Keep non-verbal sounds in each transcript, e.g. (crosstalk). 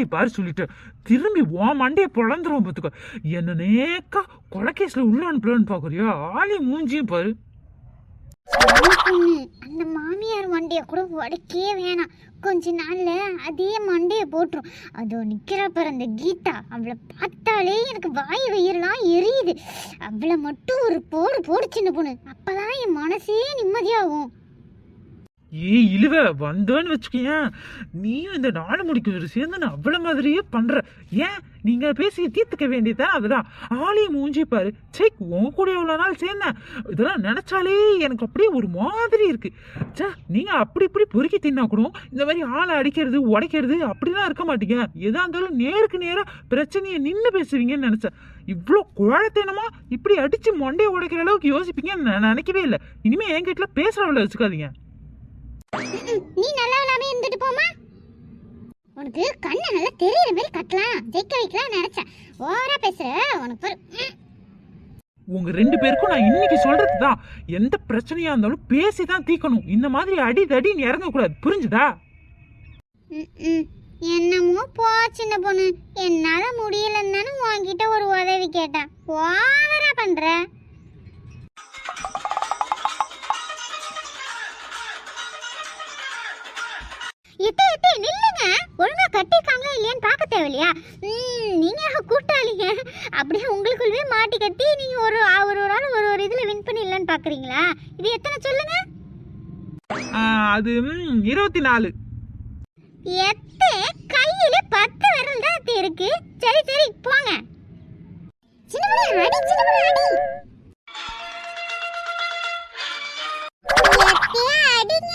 மண்டையை பாரு சொல்லிட்டு. திரும்பி ஓ மண்டையை பிளந்துருவோம் பார்த்துக்கோ. என்ன நேக்கா கொலைகேஸ்ல உள்ள அனுப்பலான்னு பார்க்குறியோ? ஆளி மூஞ்சியும் பாரு. அந்த மாமியார் மண்டையை கூட உடைக்கே வேணாம். கொஞ்ச நாள்ல அதே மண்டையை போட்டுரும். அதோ நிக்கிற அந்த கீதா. அவளை பார்த்தாலே எனக்கு வாய் வயிறுலாம் எரியுது. அவளை மட்டும் ஒரு போடு போடு சின்ன பொண்ணு. அப்பதான் என் மனசே நிம்மதியாகும். ஏ இழுவ வந்தோன்னு வச்சுக்கேன் நீயும் இந்த நாலு முடிக்கு ஒரு சேர்ந்து நான் அவ்வளோ மாதிரியே பண்ணுற ஏன்? நீங்கள் பேசி தீர்த்துக்க வேண்டியதான் அதெல்லாம் ஆளி மூஞ்சி பாரு. சே உங்க கூட எவ்வளோ நாள் சேர்ந்தேன். இதெல்லாம் நினச்சாலே எனக்கு அப்படியே ஒரு மாதிரி இருக்குது சே நீங்கள் அப்படி இப்படி பொறுக்கி தின்னா கூட இந்த மாதிரி ஆளை அடிக்கிறது உடைக்கிறது அப்படிலாம் இருக்க மாட்டீங்க. எதாக இருந்தாலும் நேருக்கு நேராக பிரச்சனையை நின்று பேசுவீங்கன்னு நினச்சேன். இவ்வளோ குழத்தனமா இப்படி அடிச்சு மொண்டையை உடைக்கிற அளவுக்கு யோசிப்பீங்கன்னு நான் நினைக்கவே இல்லை. இனிமேல் என்கிட்ட பேசுகிறவளை வச்சுக்காதீங்க. நீ நல்லா இல்லாம இருந்துட்டு போமா உனக்கு கண்ணை நல்லா தெரியற மாதிரி கட்டலாம். ஜெயிக்க வைக்கலாம் நினைச்சேன். ஓவரா பேசுற. உனக்கு பாரு. உங்க ரெண்டு பேருக்கும் நான் இன்னைக்கு சொல்றது தான் எந்த பிரச்சனையா இருந்தாலும் பேசி தான் தீக்கணும். இந்த மாதிரி அடி தடின்னு இறங்கக்கூடாது. புரிஞ்சுதா. என்னமோ போ சின்ன பொண்ணு. என்னால முடியலன்னு தானே உன்கிட்ட ஒரு உதவி கேட்டேன். ஓவரா பண்ற. இத்தே இத்தே நில்லுங்க. ஒழுங்கா கட்டிருக்காங்களா இல்லையான்னு பார்க்க தேவையில்லையா? ம், நீங்க கூட்டாளிங்க? அப்படியே உங்களுக்குள்ளவே மாட்டி கட்டி நீங்க ஒரு ஒரு ஒரு ஆள் ஒரு ஒரு இதுல வின் பண்ணிடலான்னு பாக்குறீங்களா இது எத்தனை சொல்லுங்க? அது இருபத்தி நாலு. எத்தே கையில பத்து விரல் தான் இருக்கு. சரி சரி போங்க. சின்ன பொண்ணு, அடி சின்ன பொண்ணு, அடி. எத்தையா, அடிங்க.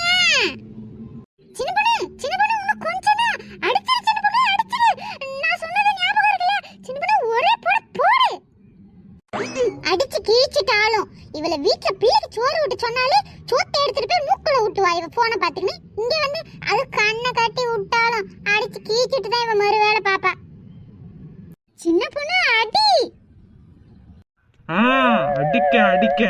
கிழிச்சிட்டாலும் இவளை வீட்ல பிள்ளைக்கு சோறு விட்டு சொன்னாலே சோத்தை எடுத்துட்டு போய் மூக்குல விட்டுவா இவ போனை பாத்துக்கினு இங்க வந்து அது கண்ணை கட்டி விட்டாலும் அடிச்சு கீச்சிட்டு தான் இவ மறு வேலை பாப்பா சின்ன பொண்ணு அடி. அடிக்க அடிக்க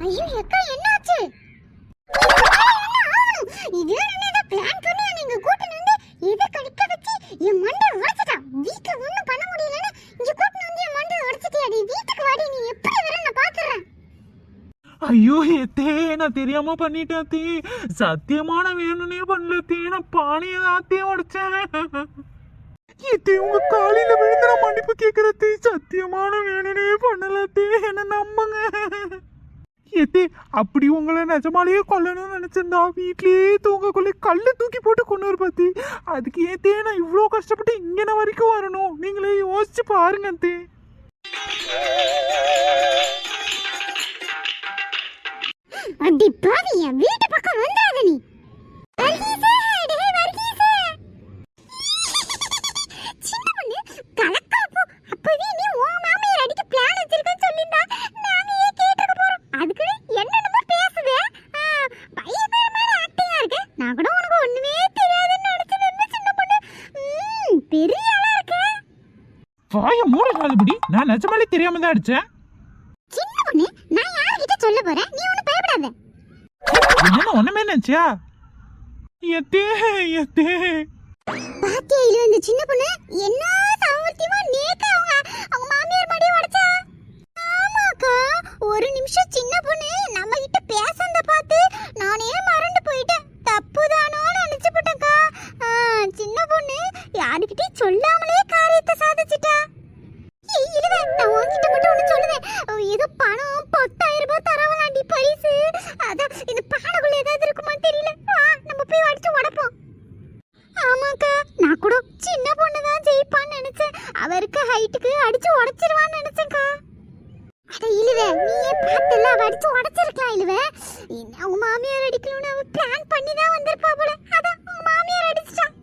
ஐயோ அக்கா என்னாச்சு? இதுல இதை கடிக்க வச்சு என் மண்டை உடைச்சிட்டான் வீட்டுல ஒண்ணும் பண்ண முடியலன்னு இங்க கூட்டு வந்து என் மண்டை உடைச்சிட்டியாடி. வீட்டுக்கு வாடி நீ எப்படி வர நான் பாத்துறேன்? ஐயோ தே நான் தெரியாம பண்ணிட்டேன் தே சத்தியமான வேணும்னே பண்ணல தே நான் பானையை தாத்தே உடைச்சேன். தே உங்க காலையில விழுந்து நான் மன்னிப்பு கேட்கிற தே சத்தியமான வேணும்னே பண்ணல தே என்ன நம்புங்க. ஏத்தே அப்படி உங்களை நிஜமாலேயே கொல்லணும்னு நினச்சிருந்தா வீட்லேயே தூங்கக்குள்ளே கல்லு தூக்கி போட்டு கொண்டு வர பாத்தி. அதுக்கு ஏத்தே நான் இவ்வளோ கஷ்டப்பட்டு இங்கே வரைக்கும் வரணும். நீங்களே யோசிச்சு பாருங்க அத்தே. அடி பாவி என் வீட்டு பக்கம் வந்துடாத நீ. வாய மூட நாலுபடி நான் நிஜமாலே தெரியாம தான் அடிச்சேன். சின்ன பொண்ணு, நான் யார்கிட்ட சொல்ல போறேன்? நீ ஒன்றும் பயப்படாத. என்ன ஒண்ணுமே நினைச்சியா? எத்தே எத்தே. பாத்தியா இல்ல இந்த சின்ன பொண்ணு? என்ன சாமர்த்தியமா நேக்க அவங்க அவங்க மாமியார் மடிய உடைச்சா? ஆமாக்கா ஒரு நிமிஷம் சின்ன பொண்ணு நம்ம கிட்ட ஏதோ பணம் பத்தாயிரம் ரூபாய் தரவலாண்டி பரிசு. அதான் இந்த பானைக்குள்ள ஏதாவது இருக்குமான்னு தெரியல. வா, நம்ம போய் அடிச்சு உடப்போம். ஆமாக்கா நான் கூட சின்ன பொண்ணு தான் ஜெயிப்பான்னு நினைச்சேன். அவருக்கு ஹைட்டுக்கு அடிச்சு உடைச்சிருவான்னு நினைச்சேன்க்கா. அட இழுவே நீயே பார்த்தல? அவ அடிச்சு உடைச்சிருக்கலாம் இழுவே. என்ன அவங்க மாமியார் அடிக்கணும்னு அவ பிளான் பண்ணி தான் வந்திருப்பா போல. அதான் அவங்க மாமியார் அடிச்சிட்டான்.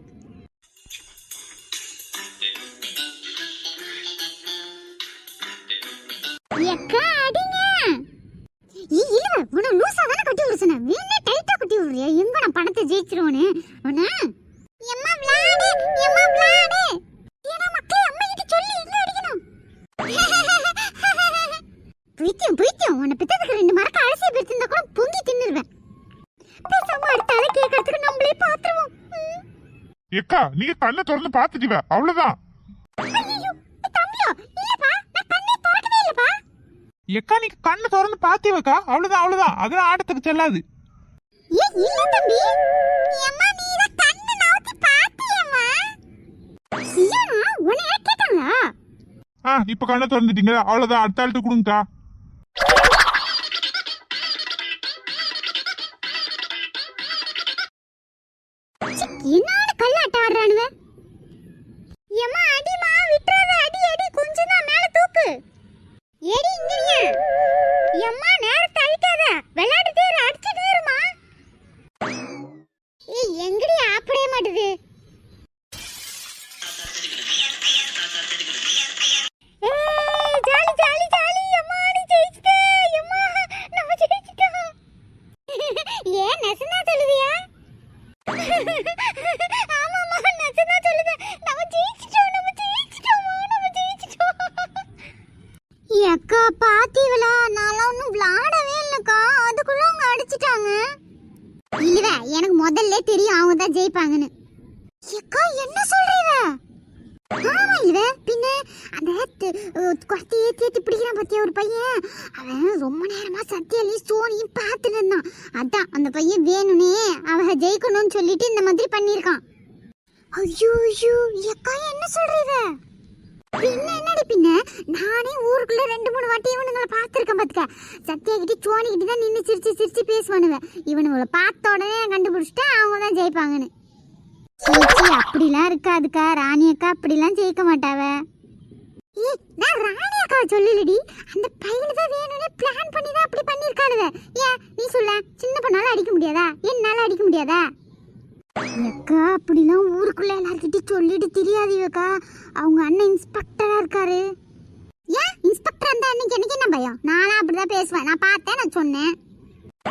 இல்ல உன லூசா தான கட்டி விடுறேன் வேணே டைட்டா கட்டி விடுறியா எங்க நான் பணத்தை ஜெயிச்சிரவனே உன எம்மா விளையாடு எம்மா விளையாடு. ஏனா மக்களே அம்மா கிட்ட சொல்லி என்ன அடிக்கணும். பைத்தியம் பைத்தியம். உன்னை பித்தத்துக்கு ரெண்டு மரக்க அரிசி பிரிச்சிருந்தா கூட பொங்கி தின்னுருவேன். பேசாம அடுத்த ஆளை கேட்கறதுக்கு நம்மளே பாத்துருவோம் எக்கா நீங்க கண்ணை திறந்து பாத்துட்டீங்க அவ்வளவுதான். எக்கா நீ கண்ணு திறந்து பாத்தீவக்கா அவ்வளவுதான் அவ்வளவுதான். அதெல்லாம் ஆட்டத்துக்கு செல்லாது. இப்ப கண்ணை திறந்துட்டீங்க அவ்வளவுதான் அடுத்த ஆள்கிட்ட கொடுங்கக்கா. து- ஏற்றி ஏற்றி பிடிக்கிறான் பார்த்தியா ஒரு பையன் அவன் ரொம்ப நேரமாக சத்தியாலையும் சோனியும் பார்த்துட்டு இருந்தான் அதான் அந்த பையன் வேணும்னே அவ ஜெயிக்கணும்னு சொல்லிட்டு இந்த மாதிரி பண்ணியிருக்கான் ஐயோ ஐயோ எக்கா என்ன சொல்றீங்க பின்ன என்னடி பின்ன நானே ஊருக்குள்ள ரெண்டு மூணு வாட்டி இவனுங்களை பார்த்துருக்கேன் பார்த்துக்க சத்யா கிட்ட சோனி கிட்ட தான் நின்று சிரிச்சு சிரிச்சு பேசுவானுவேன் இவனுங்களை பார்த்த உடனே கண்டுபிடிச்சிட்டு அவங்க தான் ஜெயிப்பாங்கன்னு அப்படிலாம் இருக்காதுக்கா ராணி அக்கா அப்படிலாம் ஜெயிக்க மாட்டாவே நான் ராணி அக்காவை சொல்லலடி. அந்த பையனை தான் வேணும்னே பிளான் பண்ணி தான் அப்படி பண்ணிருக்கானுவ ஏன் நீ சொல்ல சின்ன பொண்ணால அடிக்க முடியாதா? என்னால அடிக்க முடியாதா? அக்கா அப்படிலாம் ஊருக்குள்ள எல்லார்கிட்டயும் சொல்லிட்டு தெரியாது தெரியாதீங்கக்கா அவங்க அண்ணன் இன்ஸ்பெக்டரா இருக்காரு. ஏன்? இன்ஸ்பெக்டர் இருந்தா அன்னைக்கு எனக்கு என்ன பயம்? நானும் அப்படிதான் பேசுவேன். நான் பார்த்தேன் நான் சொன்னேன்.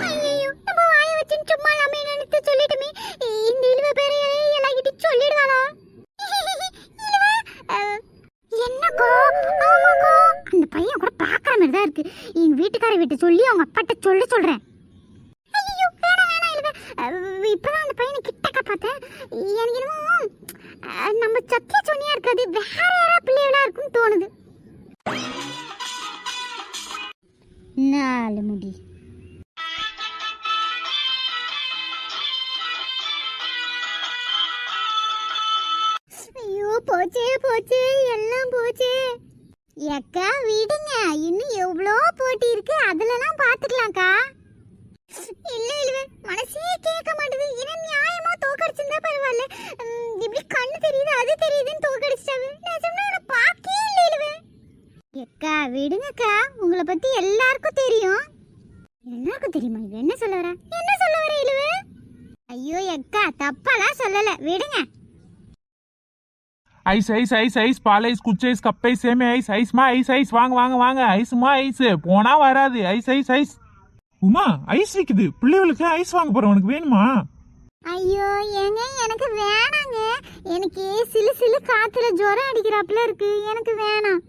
ஐயோ நம்ம வாய வச்சு சும்மா இல்லாம நினைத்து சொல்லிட்டுமே? இந்த இழுவ பேரை எல்லார்கிட்டயும் சொல்லிடுவாளா? (laughs) இழுவ, என்னக்கா? ஆமாக்கா. அந்த பையன் கூட பார்க்குற மாதிரி தான் இருக்கு. எங்க வீட்டுக்கார வீட்டை சொல்லி அவங்க அப்பாட்ட சொல்ல சொல்றேன். ஐயோ வேணாம் வேணாம் இப்பதான் அந்த பையனை கிட்டக்க பார்த்தேன். எனக்கு என்னமோ நம்ம சத்திய சொன்னியா இருக்காது வேற யாரா பிள்ளைகளா இருக்கும்னு தோணுது. நாலு முடி. போச்சே போச்சே எல்லாம் போச்சே. எக்கா விடுங்க. இன்னும் எவ்வளோ போட்டி இருக்கு? அதுலலாம் பார்த்துக்கலாம்க்கா. இல்ல இல்ல மனசே கேட்க மாட்டேது. என்ன நியாயமா தோக்கடிச்சிருந்தா பரவாயில்ல. இப்படி கண்ணு தெரியுது அது தெரியுதுன்னு தோக்கடிச்சிட்டாவே. நிஜமா நான் பார்க்கவே இல்லை இல்லவே. எக்கா விடுங்கக்கா. உங்களை பத்தி எல்லாருக்கும் தெரியும். எல்லாருக்கும் தெரியுமா? இது என்ன சொல்ல வர? என்ன சொல்ல வர இழுவு? ஐயோ அக்கா தப்பாலாம் சொல்லல. விடுங்க. ஐஸ் ஐஸ் ஐஸ் ஐஸ் பால் ஐஸ் குச்சி ஐஸ் கப் ஐஸ் சேமே ஐஸ் ஐஸ்மா ஐஸ் ஐஸ் வாங்க வாங்க வாங்க ஐஸ்மா ஐஸ் போனா வராது ice ice ice. Uma ice விக்குது. பிள்ளைகளுக்கு ஐஸ் வாங்க போறோம் உனக்கு வேணுமா? ஐயோ ஏங்க எனக்கு வேணாங்க. எனக்கு சிலு சிலு காத்துல ஜுரம் அடிக்கிறாப்புல இருக்கு. எனக்கு வேணாம்.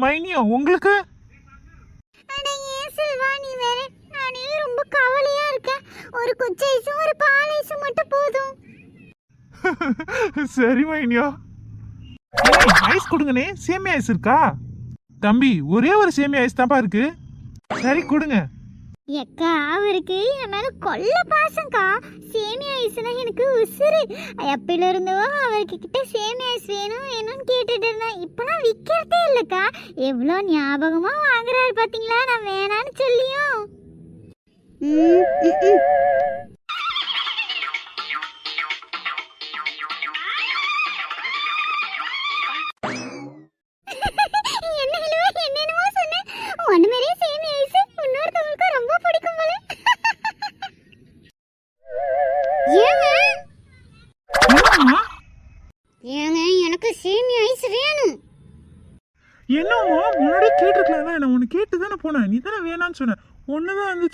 மைனியோ உங்களுக்கு? செல்வா நீ வேற நானே ரொம்ப கவலையா இருக்கேன் ஒரு குச்சி ஒரு பால் ஐஸும் மட்டும் போதும். (laughs) சரி மைனியோ. ஐஸ் கொடுங்கண்ணே. சேமியா ஐஸ் இருக்கா? தம்பி ஒரே ஒரு சேமியா ஐஸ் தான்ப்பா இருக்கு. சரி கொடுங்க. எக்கா அவருக்கு என் மேல கொல்ல பாசங்கா சேமியா ஐஸ்னா எனக்கு உசுறு. எப்பில இருந்தோ அவருக்கு கிட்ட சேமியா ஐஸ் வேணும் வேணும்னு கேட்டுட்டு இருந்தேன். இப்பெல்லாம் விற்கிறதே இல்லைக்கா. எவ்வளோ ஞாபகமா வாங்குறாரு பாத்தீங்களா? நான் வேணான்னு சொல்லியும்.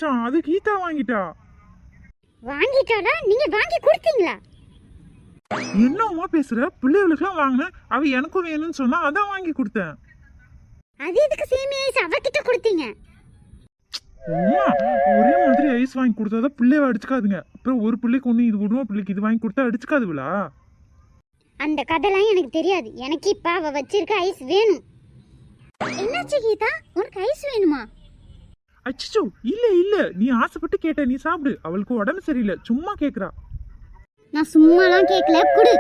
இருந்துச்சான் அது கீதா வாங்கிட்டா. வாங்கிட்டாடா நீங்க வாங்கி கொடுத்தீங்களா? என்னம்மா பேசுற? பிள்ளைகளுக்குலாம் வாங்கினேன் அவ எனக்கும் வேணும்னு சொன்னா அதான் வாங்கி கொடுத்தேன். அது எதுக்கு சேமியா ஐஸ் அவகிட்ட கொடுத்தீங்க? ஒரே மாதிரி ஐஸ் வாங்கி கொடுத்தாதான் பிள்ளைய அடிச்சுக்காதுங்க. அப்புறம் ஒரு பிள்ளைக்கு ஒன்று இது விடுவோம் பிள்ளைக்கு இது வாங்கி கொடுத்தா அடிச்சுக்காதுங்களா? அந்த கதைலாம் எனக்கு தெரியாது. எனக்கு இப்ப அவ வச்சிருக்க ஐஸ் வேணும். என்னாச்சு கீதா? உனக்கு ஐஸ் வேணுமா? அச்சோ இல்ல இல்ல நீ ஆசைப்பட்டு கேட்ட நீ சாப்பிடு அவளுக்கு உடம்பு சரியில்லை சும்மா கேக்குறா நான் சும்மாலாம் கேட்கல குடு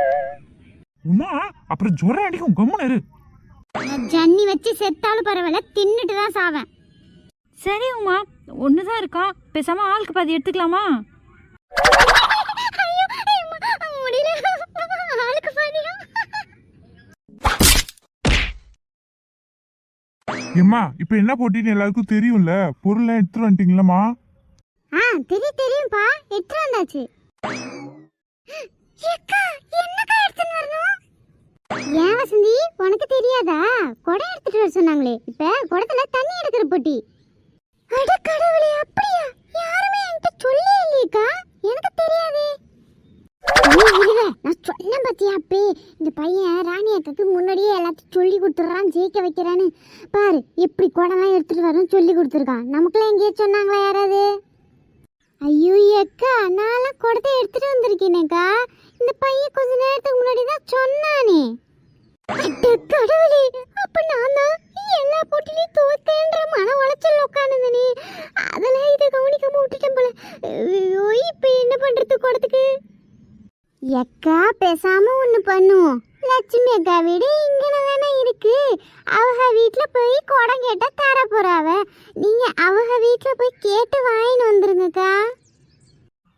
உமா அப்புறம் ஜுரம் அடிக்கும் கம்முன்னு இரு நான் ஜன்னி வச்சு செத்தாலும் பரவாயில்ல தின்னுட்டு தான் சாவேன் சரி உமா ஒன்று தான் இருக்கா பேசாம ஆளுக்கு பாதி எடுத்துக்கலாமா முடியல ஆளுக்கு பாதியா ஏம்மா இப்ப என்ன போட்டின்னு எல்லாருக்கும் தெரியும்ல? பொருள்லாம் எடுத்துட்டு வந்துட்டீங்களம்மா? ஆ தெரியும் தெரியும்பா எட்டு வந்தாச்சு. ஏக்கா என்னக்கா எடுத்துன்னு வரணும்? ஏன் வசந்தி உனக்கு தெரியாதா? குடம் எடுத்துட்டு வர சொன்னாங்களே. இப்ப குடத்துல தண்ணி எடுக்கிற போட்டி. அட கடவுளே அப்படியா? யாருமே என்கிட்ட சொல்லவே இல்லையேக்கா. எனக்கு தெரியாதே. நான் சொன்னேன் பாத்தியா அப்பே? இந்த பையன் ராணி அக்காக்கு முன்னாடியே எல்லாத்தையும் சொல்லி கொடுத்துட்றான் ஜெயிக்க வைக்கிறான்னு. பாரு எப்படி குடம்லாம் எடுத்துட்டு வரணும் சொல்லி கொடுத்துருக்கான். நமக்குலாம் எங்கேயே சொன்னாங்களா யாராவது? ஐயோ அக்கா நான்லாம் குடத்தை எடுத்துட்டு வந்திருக்கேனேக்கா. இந்த பையன் கொஞ்ச நேரத்துக்கு முன்னாடி தான் சொன்னானே. கடவுளே அப்ப நான் தான் எல்லா போட்டிலையும் தோத்தேன்ற மன உளைச்சல் உட்காந்துனே அதெல்லாம் இதை கவனிக்காம விட்டுட்டேன் போல. ஐயோ இப்ப என்ன பண்றது குடத்துக்கு எக்கா பேசாம ஒண்ணு பண்ணுவோம். லட்சுமி அக்கா வீடு இங்கன தானே இருக்கு. அவங்க வீட்ல போய் குடம் கேட்டா தர போறாவ. நீங்க அவங்க வீட்ல போய் கேட்டு வாங்கின்னு வந்துருங்கக்கா.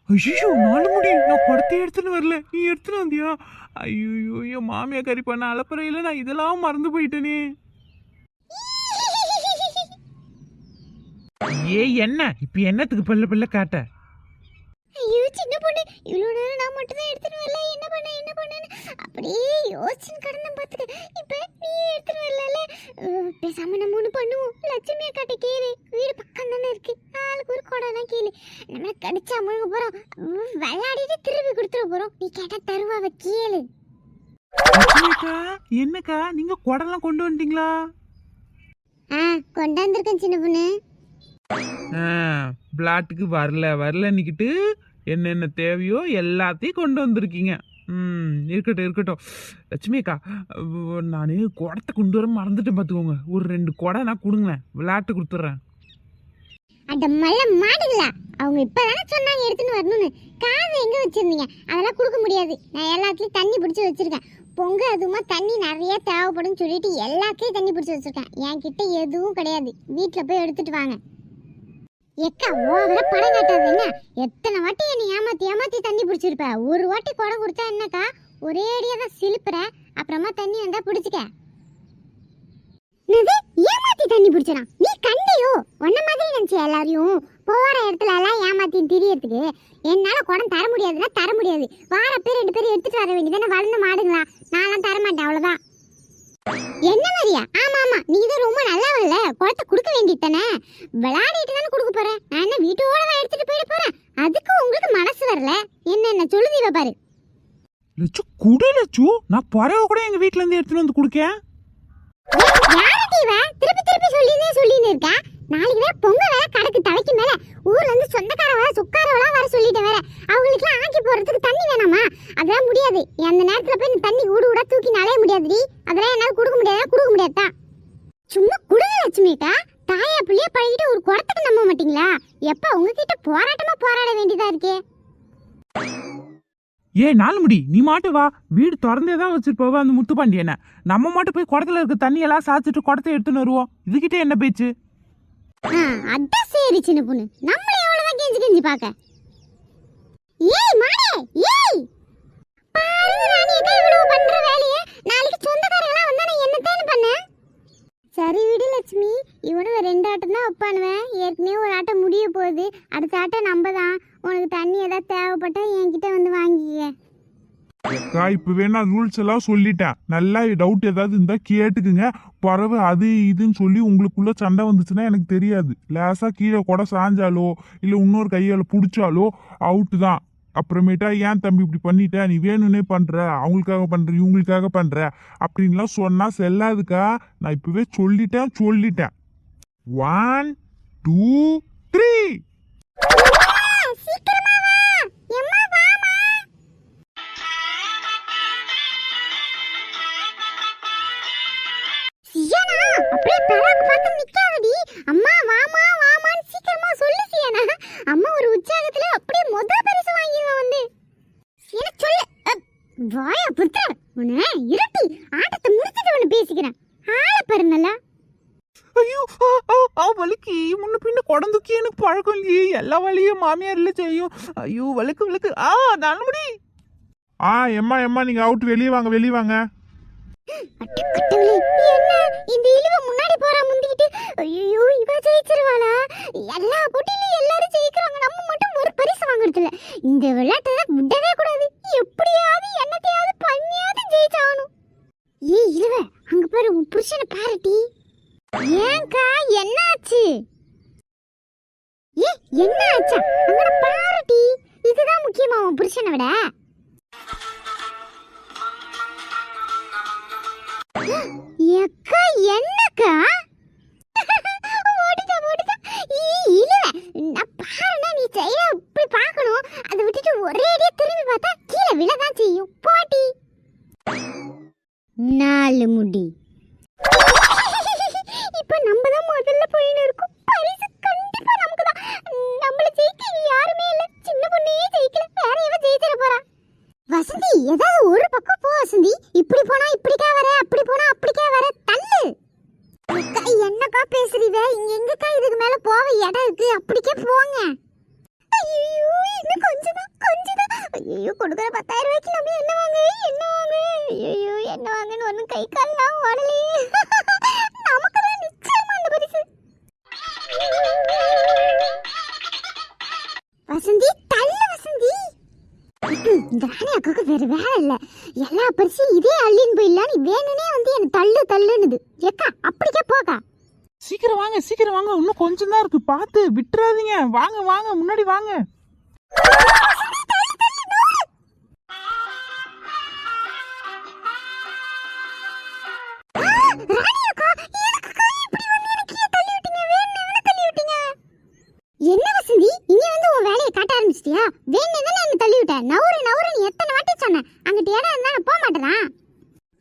ஐயோ நாலு முடி. நான் குடத்தை எடுத்துன்னு வரல. நீ எடுத்துன்னு வந்தியா? ஐயோ என் மாமியா கறி பண்ண அலப்பறையில நான் இதெல்லாம் மறந்து போயிட்டேனே. (laughs) ஏ என்ன? இப்ப என்னத்துக்கு பல்ல பல்ல காட்ட? ஐயோ சின்ன பொண்ணு இவ்வளோ நேரம் நான் மட்டும் தான் எடுத்துட்டு வரல. என்ன பண்ண என்ன பண்ணேன்னு அப்படியே யோசிச்சு கடந்தேன் பார்த்துக்க இப்போ நீ எடுத்துட்டு வரல பேசாம நம்ம ஒன்று பண்ணுவோம். லட்சுமி அக்காட்ட கேளு. வீடு பக்கம் தானே இருக்கு. ஆளுக்கு ஒரு தான் கேளு. நம்ம கடிச்சா முழுங்க போறோம். உம், விளையாடிட்டு திருப்பி கொடுத்துட போறோம். நீ கேட்டா தருவாவ கேளு. என்னக்கா? நீங்க குடம்லாம் கொண்டு வந்துட்டீங்களா? ஆ கொண்டாந்துருக்கேன் சின்ன பொண்ணு. பிளாட்டுக்கு வரல. வரலன்னுக்கிட்டு என்னென்ன தேவையோ எல்லாத்தையும் கொண்டு வந்திருக்கீங்க. ம் இருக்கட்டும் இருக்கட்டும். லட்சுமி அக்கா நான் குடத்தை கொண்டு வர மறந்துட்டேன் பார்த்துக்கோங்க ஒரு ரெண்டு குடம் நான் கொடுங்களேன். விளையாட்டு கொடுத்துட்றேன். அட மல்ல மாடுங்களா அவங்க இப்பதானே சொன்னாங்க எடுத்துன்னு வரணும்னு. காது எங்க வச்சிருந்தீங்க? அதெல்லாம் கொடுக்க முடியாது. நான் எல்லாத்துலயும் தண்ணி பிடிச்சி வச்சிருக்கேன். பொங்க அதுவுமா தண்ணி நிறைய தேவைப்படும் சொல்லிட்டு எல்லாத்துலயும் தண்ணி பிடிச்சி வச்சிருக்கேன். என்கிட்ட எதுவும் கிடையாது. வீட்டில் போய் எடுத்துட்டு வாங்க. எக்கா ஓவர படம் காட்டாது என்ன? எத்தனை வாட்டி என்னை ஏமாத்தி ஏமாத்தி தண்ணி பிடிச்சிருப்ப? ஒரு வாட்டி குடம் கொடுத்தா என்னக்கா? ஒரே அடியா தான் சிலுப்புற. அப்புறமா தண்ணி வந்தா பிடிச்சிக்க. என்னது? ஏமாத்தி தண்ணி பிடிச்சனா? நீ கண்டையோ உன்ன மாதிரி நினைச்ச எல்லாரையும் போற இடத்துல எல்லாம் ஏமாத்தி திரியறதுக்கு என்னால குடம் தர முடியாதுன்னா தர முடியாது. வார பேர் ரெண்டு பேரும் எடுத்துட்டு வர வேண்டியதானே வளர்ந்து மாடுங்களா? நான்லாம் தர மாட்டேன் அவ்வளவுதான். என்ன மாதிரியா ஆமா ஆமா. நீ தான் ரொம்ப நல்லா வரல குடத்தை கொடுக்க வேண்டியது தானே விளையாடிட்டு தானே கொடுக்க போறேன் நான் என்ன வீட்டோட தான் எடுத்துட்டு போயிட போறேன்? அதுக்கு உங்களுக்கு மனசு வரல? என்ன என்ன? சொல்லுது இவ பாரு. லட்சு குடு லட்சு நான் பறவை கூட எங்கள் வீட்டிலேருந்து எடுத்துன்னு வந்து கொடுக்கேன். யாரடி இவ திருப்பி திருப்பி சொல்லினே சொல்லினே இருக்கா நாளைக்கு வேற பொங்க வேற கடைக்கு தலைக்கு மேல ஊர்ல இருந்து சொந்தக்கார வர சுக்காரவெல்லாம் வர சொல்லிட்டு வேற. அவங்களுக்குலாம் ஆக்கி போறதுக்கு தண்ணி வேணாமா? அதெல்லாம் முடியாது. அந்த நேரத்துல போய் நீ தண்ணி ஊடு ஊடா தூக்கி நாளே முடியாதுடி. அதெல்லாம் என்னால கொடுக்க முடியாதா கொடுக்க முடியாதா சும்மா குடுங்க லட்சுமிக்கா தாயா புள்ளிய பழகிட்டு ஒரு குடத்துக்கு நம்ப மாட்டீங்களா? எப்ப உங்ககிட்ட போராட்டமா போராட வேண்டியதா இருக்கே? ஏ நாலு முடி நீ மாட்டு வா. வீடு திறந்தே தான் வச்சிருப்பவ அந்த முத்துப்பாண்டியனை நம்ம மாட்டு போய் குடத்துல இருக்க தண்ணியெல்லாம் சாச்சிட்டு குடத்தை எடுத்துன்னு வருவோம். இதுகிட்ட என்ன பேச்சு? அதான் சரி சின்ன பொண்ணு. நம்மள எவ்வளவுதான் கெஞ்சி கெஞ்சி பாக்க. ஏய் மாடே ஏய்! பாருங்க ராணி அக்கா இவ்வளவு பண்ற வேலைய? நாளைக்கு சொந்தக்காரங்க எல்லாம் வந்தா நான் என்னத்தேன்னு பண்ணேன்? சரி விடு லட்சுமி. இவனும் ரெண்டு ஆட்டம் தான் வைப்பானுவேன் ஏற்கனவே ஒரு ஆட்டம் முடிய போகுது. அடுத்த ஆட்டம் நம்ம தான். உனக்கு தண்ணி ஏதாவது தேவைப்பட்டா என்கிட்ட வந்து வாங்கிக்க. அக்கா இப்பவே நான் ரூல்ஸ் எல்லாம் சொல்லிட்டேன். நல்லா டவுட் ஏதாவது இருந்தா கேட்டுக்குங்க. பறவை அது இதுன்னு சொல்லி உங்களுக்குள்ள சண்டை வந்துச்சுன்னா எனக்கு தெரியாது. லேசா கீழே கூட சாஞ்சாலோ இல்ல இன்னொரு கையால புடிச்சாலோ அவுட்டு தான். அப்புறமேட்டா ஏன் தம்பி இப்படி பண்ணிட்ட? நீ வேணும்னே பண்ற. அவங்களுக்காக பண்ற இவங்களுக்காக பண்ற. அப்படின்லாம் சொன்னா செல்லாதுக்கா. நான் இப்பவே சொல்லிட்டேன் சொல்லிட்டேன். ஒன் டூ த்ரீ வாய புத்த உன்னை இருட்டி ஆட்டத்தை முடிச்சிட்டு ஒன்று பேசிக்கிறேன். ஆள பாரு நல்லா. ஐயோ ஆ, வலிக்கு முன்ன பின்ன குடந்துக்கி எனக்கு பழக்கம் இல்லையே. எல்லா வலியும் மாமியார்ல செய்யும். ஐயோ வலிக்கு வலிக்கு ஆ நல்ல முடி ஆ எம்மா எம்மா நீங்க அவுட் வெளியே வாங்க வெளியே வாங்க. என்ன? இந்த இழுவ முன்னாடி போறா முந்திக்கிட்டு. ஐயோ இவ ஜெயிச்சிருவாளா? எல்லா போட்டியிலும் இப்போ நம்ம தான் முதல்ல போயின்னு இருக்கோம். பரிசு கண்டிப்பா நமக்கு தான் நம்மள ஜெயிக்க இங்க யாருமே இல்ல. சின்ன பொண்ணே ஜெயிக்கல. வேற எவ ஜெயிச்சிட போறா? வசந்தி ஏதாவது ஒரு பக்கம் போ வசந்தி. இப்படி போனா இப்படிக்கா வர? அப்படி போனா அப்படிக்கா வர? தள்ளு. அக்கா, என்னக்கா பேசுறீங்க? இங்க எங்கக்கா இதுக்கு மேல போக இடம் இருக்கு? அப்படிக்கே போங்க. ஐயோ இன்னும் கொஞ்சம் தான் கொஞ்சம் தான் ஐயோ கொடுக்குற பத்தாயிரம் ரூபாய்க்கு நம்ம என்ன வாங்க என்ன வாங்க ஐயோ என்ன வாங்கன்னு ஒன்றும் கை கால்லாம் ஓடலையே. (laughs) நமக்கு தான் வசந்தி தள்ளு வசந்தி. ம்ம், இந்த ராணி வேற வேலை இல்ல. எல்லா பரிசையும் இதே அள்ளின்னு போயிடலாம். நீ வேணும்னே வந்து என்ன தள்ளு தள்ளுன்னுது. ஏக்கா அப்படிக்கே போக்கா சீக்கிரம் வாங்க சீக்கிரம் வாங்க. இன்னும் கொஞ்சம் தான் இருக்கு. பார்த்து விட்டுறாதீங்க. வாங்க வாங்க. முன்னாடி வாங்க. ஆரம்பிச்சிட்டியா வேணும்னே தானே என்ன தள்ளி விட்ட நவுறு நவுறு நீ எத்தனை வாட்டி சொன்னேன். அங்கிட்ட இடம் இருந்தா நான் போக மாட்டேனா?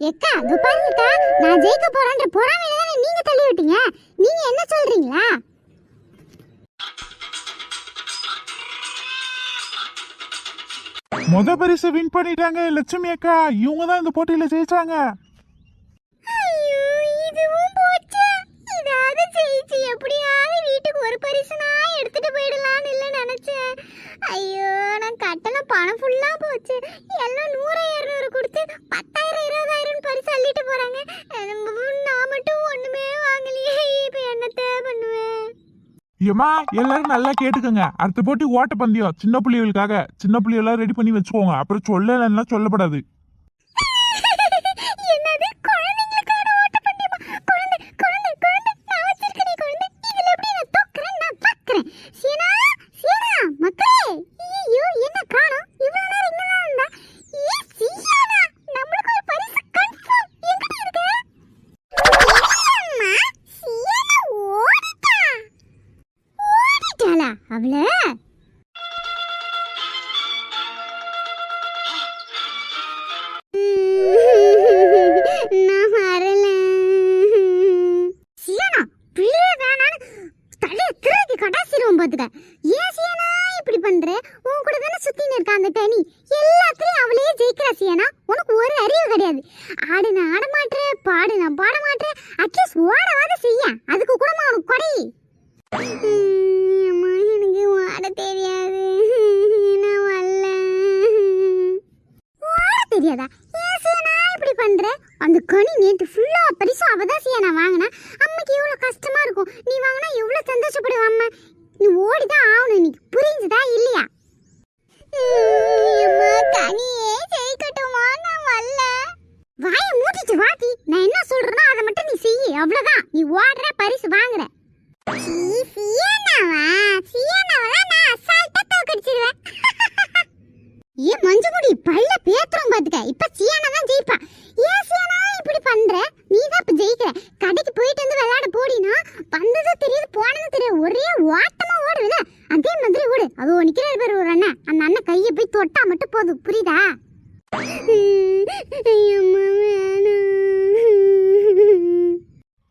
எக்கா இது பாருங்கக்கா நான் ஜெயிக்க போறேன்ற பொறாமையில தானே நீங்க தள்ளி விட்டீங்க நீங்க என்ன சொல்றீங்களா? மொத பரிசை வின் பண்ணிட்டாங்க லட்சுமி அக்கா. இவங்க தான் இந்த போட்டியில ஜெயிச்சாங்க. ஐயோ இதுவும் போச்சு. இதாவது ஜெயிச்சு எப்படியாவது வீட்டுக்கு ஒரு பரிசு நான் எடுத்துட்டு போயிடலாம்னு இல்லை நினைச்சேன். ஐயோ நான் கட்டணம் பணம் ஃபுல்லாக போச்சு. எல்லாம் நூறு இரநூறு கொடுத்து பத்தாயிரம் இருபதாயிரம் பரிசு அள்ளிட்டு போறாங்க. நம்ம- நான் மட்டும் ஒண்ணுமே வாங்கலையே. இப்போ என்னத்த பண்ணுவேன்? ஏமா எல்லாரும் நல்லா கேட்டுக்கோங்க. அடுத்த போட்டி ஓட்ட பந்தயம் சின்ன பிள்ளைகளுக்காக. சின்ன புள்ளியெல்லாம் ரெடி பண்ணி வச்சுக்கோங்க. அப்புறம் சொல்லலைன்னா சொல்லப்படாது. அந்த கனி நேற்று ஃபுல்லாக பரிசு அவ தான் சியானா வாங்கினா. அம்மைக்கு இவ்வளோ கஷ்டமாக இருக்கும். நீ வாங்கினா எவ்வளவு சந்தோஷப்படுவ அம்மா? நீ ஓடி தான் ஆகணும். இன்னைக்கு புரிஞ்சுதா இல்லையா? அம்மா கனியே ஜெயிக்கட்டுமா நான் வரல. வாயை மூடிட்டு வாட்டி நான் என்ன சொல்றேனோ அதை மட்டும் நீ செய்ய. அவ்வளோதான் நீ ஓடுற பரிசு வாங்குற. சீ, சியானாவா? சியானாவா நான் அசால்ட்டா தோக்கடிச்சிருவேன். (laughs) ஏ மஞ்சுமுடி பல்ல பேத்துறோம் பாத்துக்க. இப்ப சியானா தான் ஜெயிப்பா. ஏன் சியானா இப்படி பண்ற? நீ தான் இப்ப ஜெயிக்கிற. கடைக்கு போயிட்டு வந்து விளையாட போடினா வந்ததும் தெரியுது போனதும் தெரியாது. ஒரே ஓட்டமா ஓடுவில அதே மாதிரி ஓடு. அது நிக்கிறாரு பேர் ஒரு அண்ணன். அந்த அண்ணன் கையை போய் தொட்டா மட்டும் போதும். புரியுதா.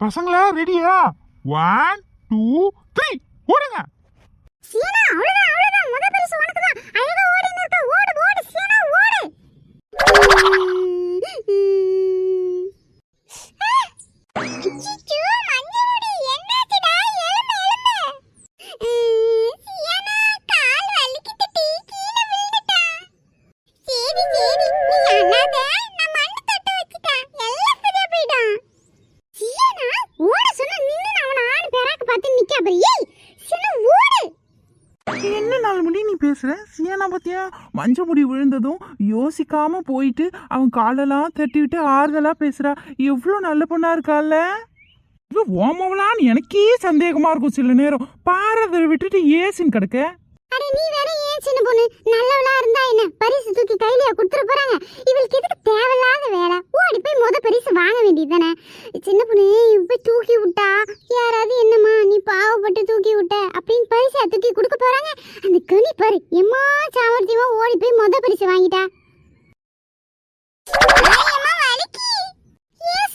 பசங்களா ரெடியா ஒன் டூ த்ரீ ஓடுங்க. சியானா அவ்வளவுதான் அவ்வளவுதான். முத பரிசு உனக்கு தான் அழகா ஓடி. you. பேசுகிறேன் சீனா பற்றியா மஞ்ச முடி விழுந்ததும் யோசிக்காமல் போயிட்டு அவன் காலெல்லாம் தட்டிவிட்டு ஆறுதலாக பேசுகிறா எவ்வளோ நல்ல பொண்ணாக இருக்கால இது ஓமவளான்னு எனக்கே சந்தேகமாக இருக்கும் சில நேரம். பாரதை விட்டுட்டு ஏசின்னு கிடக்க? சின்ன பொண்ணு நல்லவளா இருந்தா என்ன? பரிசு தூக்கி கையிலேயே கொடுத்துட போறாங்க? இவளுக்கு எதுக்கு தேவையில்லாத வேலை? ஓடி போய் மொத பரிசு வாங்க வேண்டியது தானே? சின்ன பொண்ணு இப்ப தூக்கி விட்டா? யாராவது என்னம்மா நீ பாவப்பட்டு தூக்கி விட்ட? அப்படின்னு பரிசை தூக்கி கொடுக்க போறாங்க. அந்த கனி பாரு எம்மா சாமர்த்தியமா ஓடி போய் முத பரிசு வாங்கிட்டா? ஏன்